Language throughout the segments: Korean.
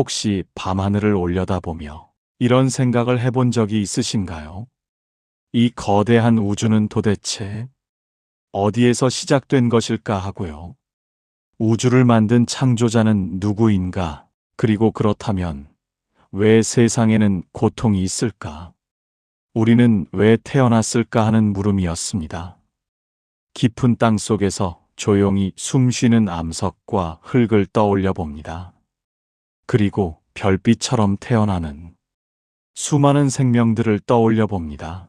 혹시 밤하늘을 올려다보며 이런 생각을 해본 적이 있으신가요? 이 거대한 우주는 도대체 어디에서 시작된 것일까 하고요. 우주를 만든 창조자는 누구인가? 그리고 그렇다면 왜 세상에는 고통이 있을까? 우리는 왜 태어났을까 하는 물음이었습니다. 깊은 땅 속에서 조용히 숨 쉬는 암석과 흙을 떠올려 봅니다. 그리고 별빛처럼 태어나는 수많은 생명들을 떠올려 봅니다.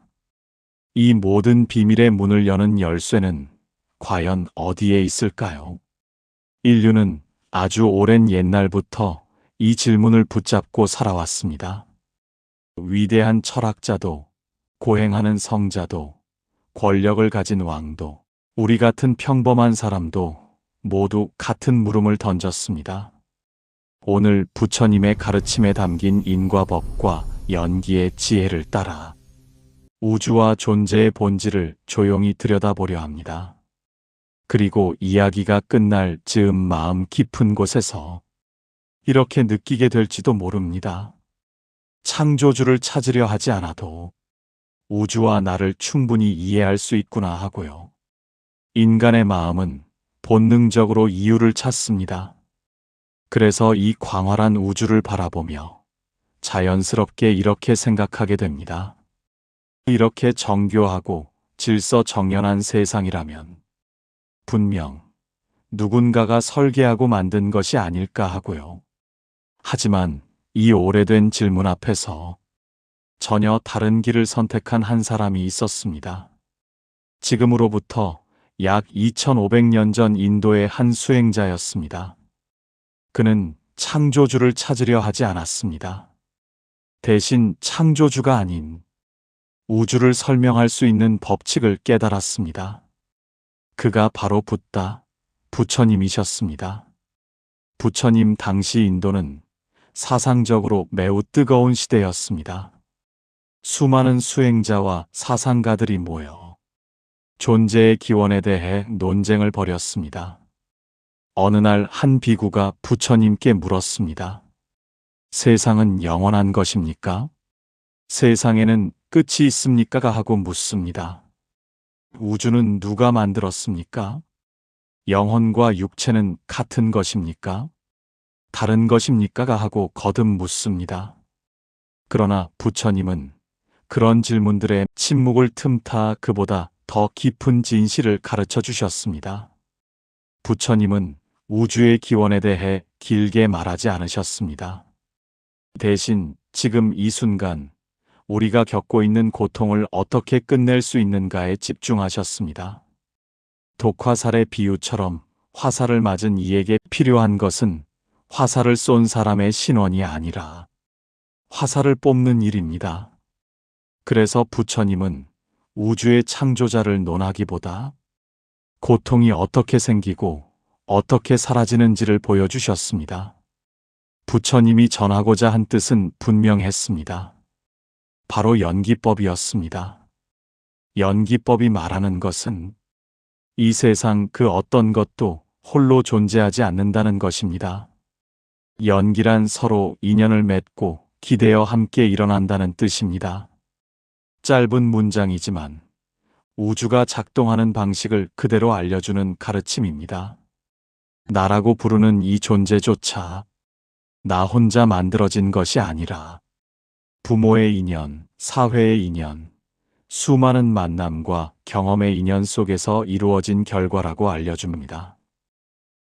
이 모든 비밀의 문을 여는 열쇠는 과연 어디에 있을까요? 인류는 아주 오랜 옛날부터 이 질문을 붙잡고 살아왔습니다. 위대한 철학자도, 고행하는 성자도, 권력을 가진 왕도, 우리 같은 평범한 사람도 모두 같은 물음을 던졌습니다. 오늘 부처님의 가르침에 담긴 인과 법과 연기의 지혜를 따라 우주와 존재의 본질을 조용히 들여다보려 합니다. 그리고 이야기가 끝날 즈음 마음 깊은 곳에서 이렇게 느끼게 될지도 모릅니다. 창조주를 찾으려 하지 않아도 우주와 나를 충분히 이해할 수 있구나 하고요. 인간의 마음은 본능적으로 이유를 찾습니다. 그래서 이 광활한 우주를 바라보며 자연스럽게 이렇게 생각하게 됩니다. 이렇게 정교하고 질서 정연한 세상이라면 분명 누군가가 설계하고 만든 것이 아닐까 하고요. 하지만 이 오래된 질문 앞에서 전혀 다른 길을 선택한 한 사람이 있었습니다. 지금으로부터 약 2500년 전 인도의 한 수행자였습니다. 그는 창조주를 찾으려 하지 않았습니다. 대신 창조주가 아닌 우주를 설명할 수 있는 법칙을 깨달았습니다. 그가 바로 붓다, 부처님이셨습니다. 부처님 당시 인도는 사상적으로 매우 뜨거운 시대였습니다. 수많은 수행자와 사상가들이 모여 존재의 기원에 대해 논쟁을 벌였습니다. 어느 날 한 비구가 부처님께 물었습니다. 세상은 영원한 것입니까? 세상에는 끝이 있습니까? 하고 묻습니다. 우주는 누가 만들었습니까? 영혼과 육체는 같은 것입니까? 다른 것입니까? 하고 거듭 묻습니다. 그러나 부처님은 그런 질문들에 침묵을 틈타 그보다 더 깊은 진실을 가르쳐 주셨습니다. 부처님은 우주의 기원에 대해 길게 말하지 않으셨습니다. 대신 지금 이 순간 우리가 겪고 있는 고통을 어떻게 끝낼 수 있는가에 집중하셨습니다. 독화살의 비유처럼 화살을 맞은 이에게 필요한 것은 화살을 쏜 사람의 신원이 아니라 화살을 뽑는 일입니다. 그래서 부처님은 우주의 창조자를 논하기보다 고통이 어떻게 생기고 어떻게 사라지는지를 보여주셨습니다. 부처님이 전하고자 한 뜻은 분명했습니다. 바로 연기법이었습니다. 연기법이 말하는 것은 이 세상 그 어떤 것도 홀로 존재하지 않는다는 것입니다. 연기란 서로 인연을 맺고 기대어 함께 일어난다는 뜻입니다. 짧은 문장이지만 우주가 작동하는 방식을 그대로 알려주는 가르침입니다. 나라고 부르는 이 존재조차 나 혼자 만들어진 것이 아니라 부모의 인연, 사회의 인연, 수많은 만남과 경험의 인연 속에서 이루어진 결과라고 알려줍니다.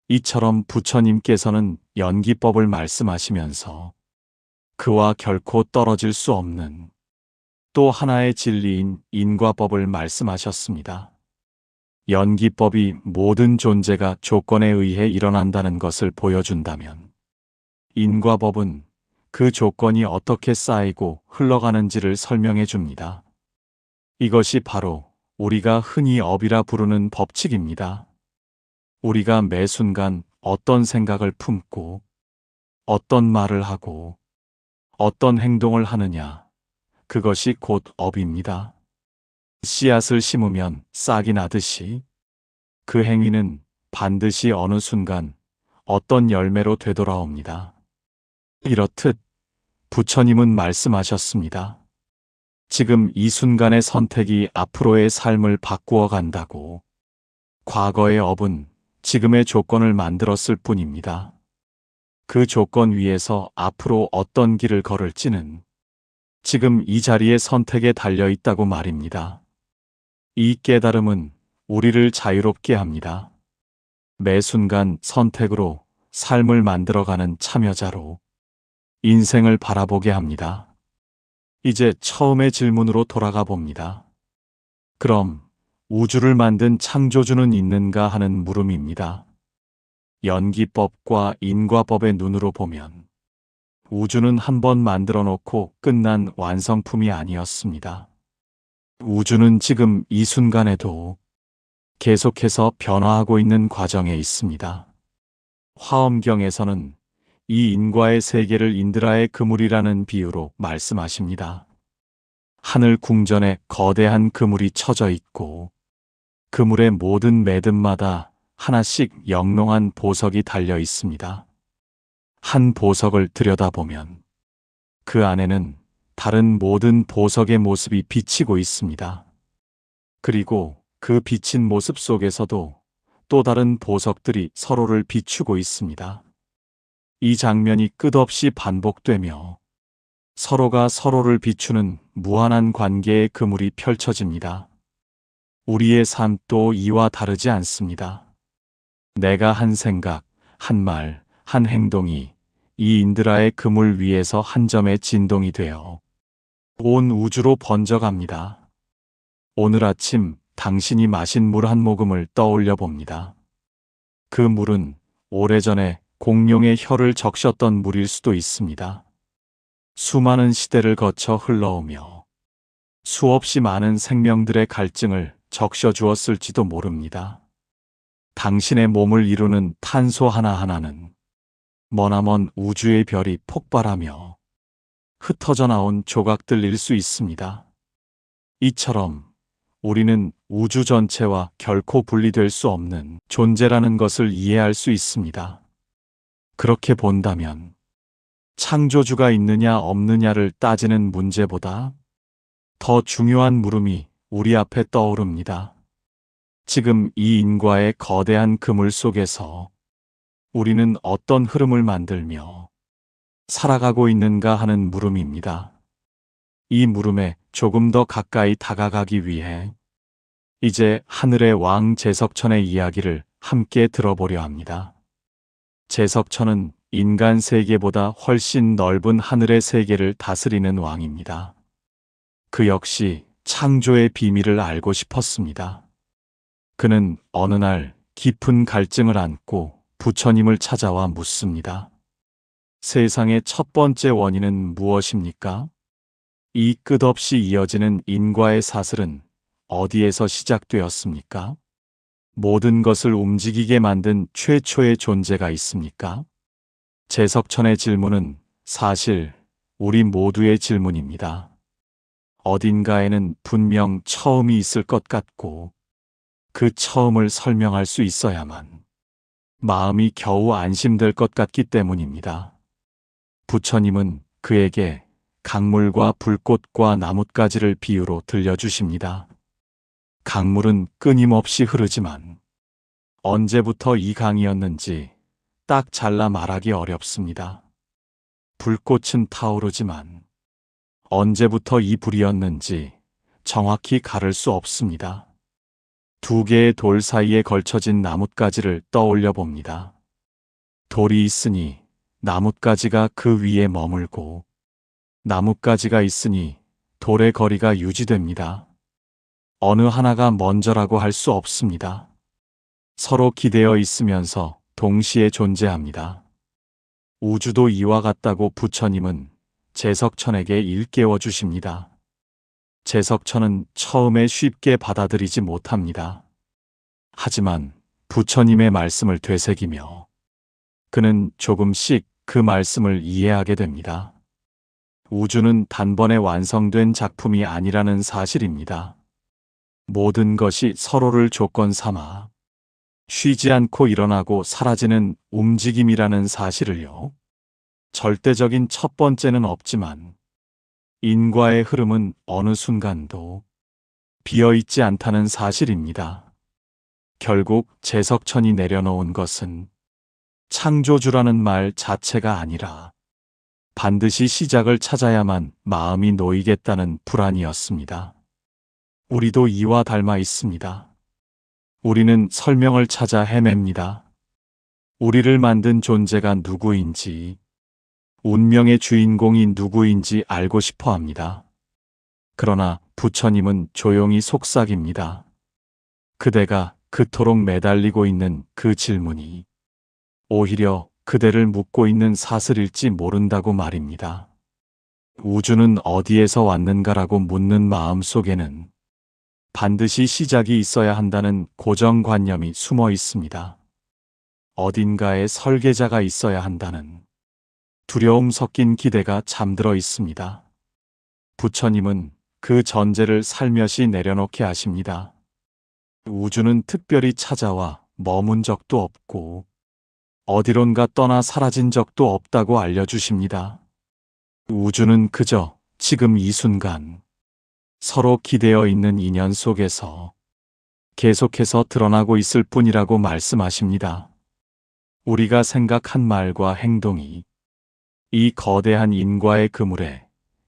이처럼 부처님께서는 연기법을 말씀하시면서 그와 결코 떨어질 수 없는 또 하나의 진리인 인과법을 말씀하셨습니다. 연기법이 모든 존재가 조건에 의해 일어난다는 것을 보여준다면 인과법은 그 조건이 어떻게 쌓이고 흘러가는지를 설명해 줍니다. 이것이 바로 우리가 흔히 업이라 부르는 법칙입니다. 우리가 매 순간 어떤 생각을 품고 어떤 말을 하고 어떤 행동을 하느냐, 그것이 곧 업입니다. 씨앗을 심으면 싹이 나듯이 그 행위는 반드시 어느 순간 어떤 열매로 되돌아옵니다. 이렇듯 부처님은 말씀하셨습니다. 지금 이 순간의 선택이 앞으로의 삶을 바꾸어 간다고. 과거의 업은 지금의 조건을 만들었을 뿐입니다. 그 조건 위에서 앞으로 어떤 길을 걸을지는 지금 이 자리의 선택에 달려 있다고 말입니다. 이 깨달음은 우리를 자유롭게 합니다. 매 순간 선택으로 삶을 만들어가는 참여자로 인생을 바라보게 합니다. 이제 처음의 질문으로 돌아가 봅니다. 그럼 우주를 만든 창조주는 있는가 하는 물음입니다. 연기법과 인과법의 눈으로 보면 우주는 한번 만들어 놓고 끝난 완성품이 아니었습니다. 우주는 지금 이 순간에도 계속해서 변화하고 있는 과정에 있습니다. 화엄경에서는 이 인과의 세계를 인드라의 그물이라는 비유로 말씀하십니다. 하늘 궁전에 거대한 그물이 쳐져 있고 그물의 모든 매듭마다 하나씩 영롱한 보석이 달려 있습니다. 한 보석을 들여다보면 그 안에는 다른 모든 보석의 모습이 비치고 있습니다. 그리고 그 비친 모습 속에서도 또 다른 보석들이 서로를 비추고 있습니다. 이 장면이 끝없이 반복되며 서로가 서로를 비추는 무한한 관계의 그물이 펼쳐집니다. 우리의 삶도 이와 다르지 않습니다. 내가 한 생각, 한 말, 한 행동이 이 인드라의 그물 위에서 한 점의 진동이 되어 온 우주로 번져갑니다. 오늘 아침 당신이 마신 물 한 모금을 떠올려 봅니다. 그 물은 오래전에 공룡의 혀를 적셨던 물일 수도 있습니다. 수많은 시대를 거쳐 흘러오며 수없이 많은 생명들의 갈증을 적셔 주었을지도 모릅니다. 당신의 몸을 이루는 탄소 하나하나는 머나먼 우주의 별이 폭발하며 흩어져 나온 조각들일 수 있습니다. 이처럼 우리는 우주 전체와 결코 분리될 수 없는 존재라는 것을 이해할 수 있습니다. 그렇게 본다면 창조주가 있느냐 없느냐를 따지는 문제보다 더 중요한 물음이 우리 앞에 떠오릅니다. 지금 이 인과의 거대한 그물 속에서 우리는 어떤 흐름을 만들며 살아가고 있는가 하는 물음입니다. 이 물음에 조금 더 가까이 다가가기 위해 이제 하늘의 왕 제석천의 이야기를 함께 들어보려 합니다. 제석천은 인간 세계보다 훨씬 넓은 하늘의 세계를 다스리는 왕입니다. 그 역시 창조의 비밀을 알고 싶었습니다. 그는 어느 날 깊은 갈증을 안고 부처님을 찾아와 묻습니다. 세상의 첫 번째 원인은 무엇입니까? 이 끝없이 이어지는 인과의 사슬은 어디에서 시작되었습니까? 모든 것을 움직이게 만든 최초의 존재가 있습니까? 제석천의 질문은 사실 우리 모두의 질문입니다. 어딘가에는 분명 처음이 있을 것 같고 그 처음을 설명할 수 있어야만 마음이 겨우 안심될 것 같기 때문입니다. 부처님은 그에게 강물과 불꽃과 나뭇가지를 비유로 들려주십니다. 강물은 끊임없이 흐르지만 언제부터 이 강이었는지 딱 잘라 말하기 어렵습니다. 불꽃은 타오르지만 언제부터 이 불이었는지 정확히 가를 수 없습니다. 두 개의 돌 사이에 걸쳐진 나뭇가지를 떠올려 봅니다. 돌이 있으니 나뭇가지가 그 위에 머물고 나뭇가지가 있으니 돌의 거리가 유지됩니다. 어느 하나가 먼저라고 할 수 없습니다. 서로 기대어 있으면서 동시에 존재합니다. 우주도 이와 같다고 부처님은 제석천에게 일깨워 주십니다. 제석천은 처음에 쉽게 받아들이지 못합니다. 하지만 부처님의 말씀을 되새기며 그는 조금씩 그 말씀을 이해하게 됩니다. 우주는 단번에 완성된 작품이 아니라는 사실입니다. 모든 것이 서로를 조건 삼아 쉬지 않고 일어나고 사라지는 움직임이라는 사실을요. 절대적인 첫 번째는 없지만 인과의 흐름은 어느 순간도 비어 있지 않다는 사실입니다. 결국 제석천이 내려놓은 것은 창조주라는 말 자체가 아니라 반드시 시작을 찾아야만 마음이 놓이겠다는 불안이었습니다. 우리도 이와 닮아 있습니다. 우리는 설명을 찾아 헤맵니다. 우리를 만든 존재가 누구인지, 운명의 주인공이 누구인지 알고 싶어 합니다. 그러나 부처님은 조용히 속삭입니다. 그대가 그토록 매달리고 있는 그 질문이 오히려 그대를 묻고 있는 사슬일지 모른다고 말입니다. 우주는 어디에서 왔는가라고 묻는 마음 속에는 반드시 시작이 있어야 한다는 고정관념이 숨어 있습니다. 어딘가에 설계자가 있어야 한다는 두려움 섞인 기대가 잠들어 있습니다. 부처님은 그 전제를 살며시 내려놓게 하십니다. 우주는 특별히 찾아와 머문 적도 없고 어디론가 떠나 사라진 적도 없다고 알려주십니다. 우주는 그저 지금 이 순간 서로 기대어 있는 인연 속에서 계속해서 드러나고 있을 뿐이라고 말씀하십니다. 우리가 생각한 말과 행동이 이 거대한 인과의 그물에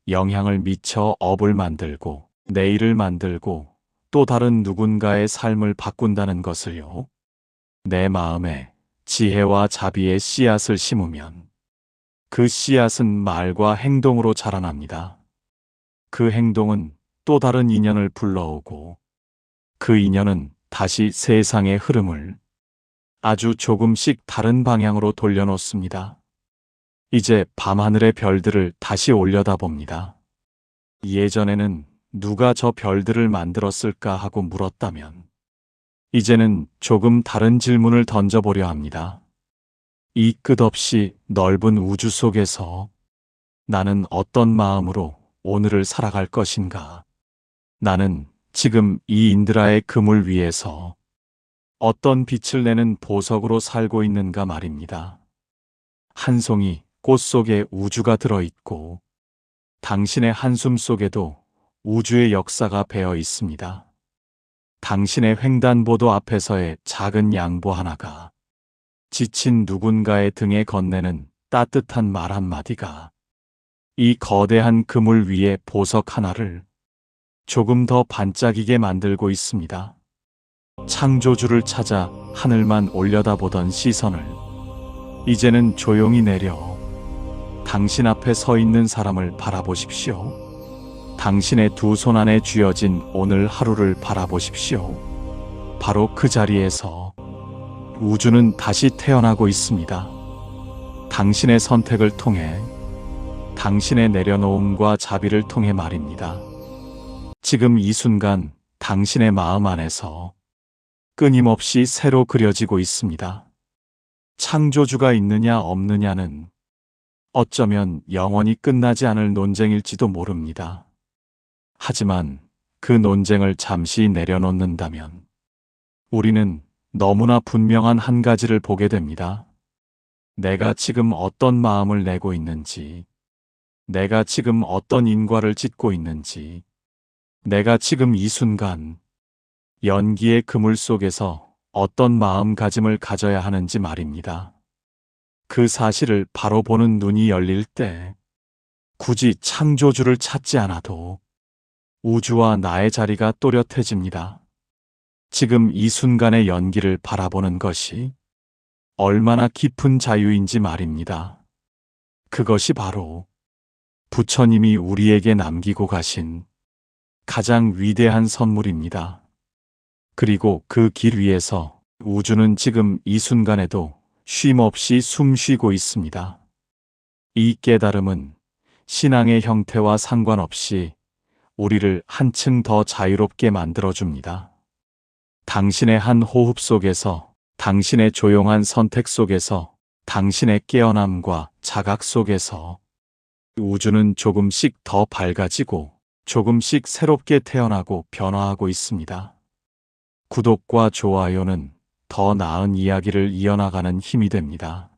영향을 미쳐 업을 만들고 내일을 만들고 또 다른 누군가의 삶을 바꾼다는 것을요. 내 마음에 지혜와 자비의 씨앗을 심으면 그 씨앗은 말과 행동으로 자라납니다. 그 행동은 또 다른 인연을 불러오고 그 인연은 다시 세상의 흐름을 아주 조금씩 다른 방향으로 돌려놓습니다. 이제 밤하늘의 별들을 다시 올려다봅니다. 예전에는 누가 저 별들을 만들었을까 하고 물었다면, 이제는 조금 다른 질문을 던져보려 합니다. 이 끝없이 넓은 우주 속에서 나는 어떤 마음으로 오늘을 살아갈 것인가? 나는 지금 이 인드라의 그물 위에서 어떤 빛을 내는 보석으로 살고 있는가 말입니다. 한 송이 꽃 속에 우주가 들어있고 당신의 한숨 속에도 우주의 역사가 배어 있습니다. 당신의 횡단보도 앞에서의 작은 양보 하나가 지친 누군가의 등에 건네는 따뜻한 말 한마디가 이 거대한 그물 위에 보석 하나를 조금 더 반짝이게 만들고 있습니다. 창조주를 찾아 하늘만 올려다보던 시선을 이제는 조용히 내려 당신 앞에 서 있는 사람을 바라보십시오. 당신의 두 손 안에 쥐어진 오늘 하루를 바라보십시오. 바로 그 자리에서 우주는 다시 태어나고 있습니다. 당신의 선택을 통해 당신의 내려놓음과 자비를 통해 말입니다. 지금 이 순간 당신의 마음 안에서 끊임없이 새로 그려지고 있습니다. 창조주가 있느냐 없느냐는 어쩌면 영원히 끝나지 않을 논쟁일지도 모릅니다. 하지만 그 논쟁을 잠시 내려놓는다면 우리는 너무나 분명한 한 가지를 보게 됩니다. 내가 지금 어떤 마음을 내고 있는지, 내가 지금 어떤 인과를 짓고 있는지, 내가 지금 이 순간 연기의 그물 속에서 어떤 마음가짐을 가져야 하는지 말입니다. 그 사실을 바로 보는 눈이 열릴 때 굳이 창조주를 찾지 않아도 우주와 나의 자리가 또렷해집니다. 지금 이 순간의 연기를 바라보는 것이 얼마나 깊은 자유인지 말입니다. 그것이 바로 부처님이 우리에게 남기고 가신 가장 위대한 선물입니다. 그리고 그 길 위에서 우주는 지금 이 순간에도 쉼 없이 숨 쉬고 있습니다. 이 깨달음은 신앙의 형태와 상관없이 우리를 한층 더 자유롭게 만들어줍니다. 당신의 한 호흡 속에서, 당신의 조용한 선택 속에서, 당신의 깨어남과 자각 속에서 우주는 조금씩 더 밝아지고 조금씩 새롭게 태어나고 변화하고 있습니다. 구독과 좋아요는 더 나은 이야기를 이어나가는 힘이 됩니다.